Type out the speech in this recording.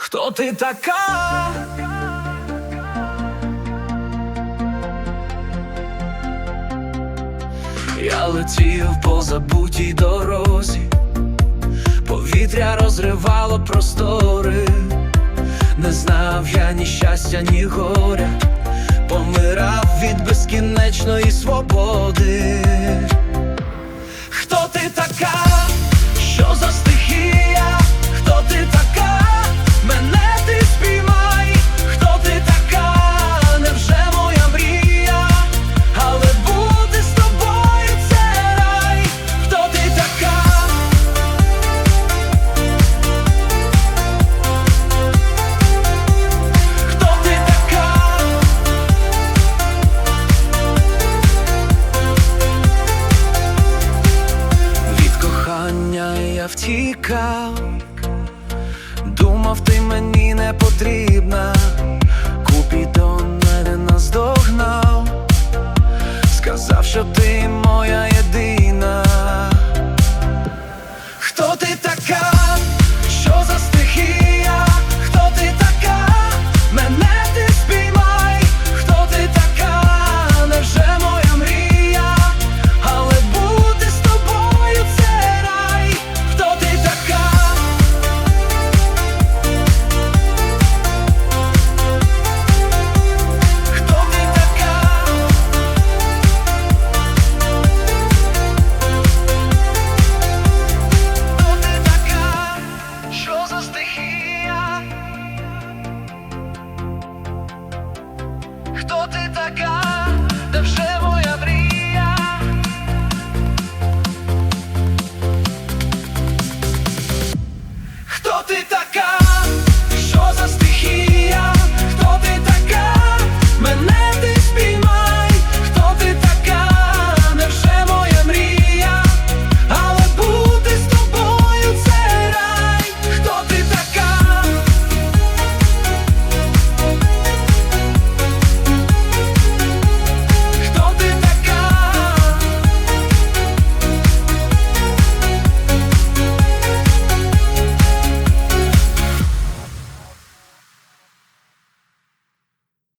Хто ти така? Я летів по забутій дорозі, повітря розривало простори, не знав я ні щастя, ні горя, помирав від безкінечної свободи. втікав, думав, ти мені не потрібна, Купідон мене наздогнав, сказав, що ти моя.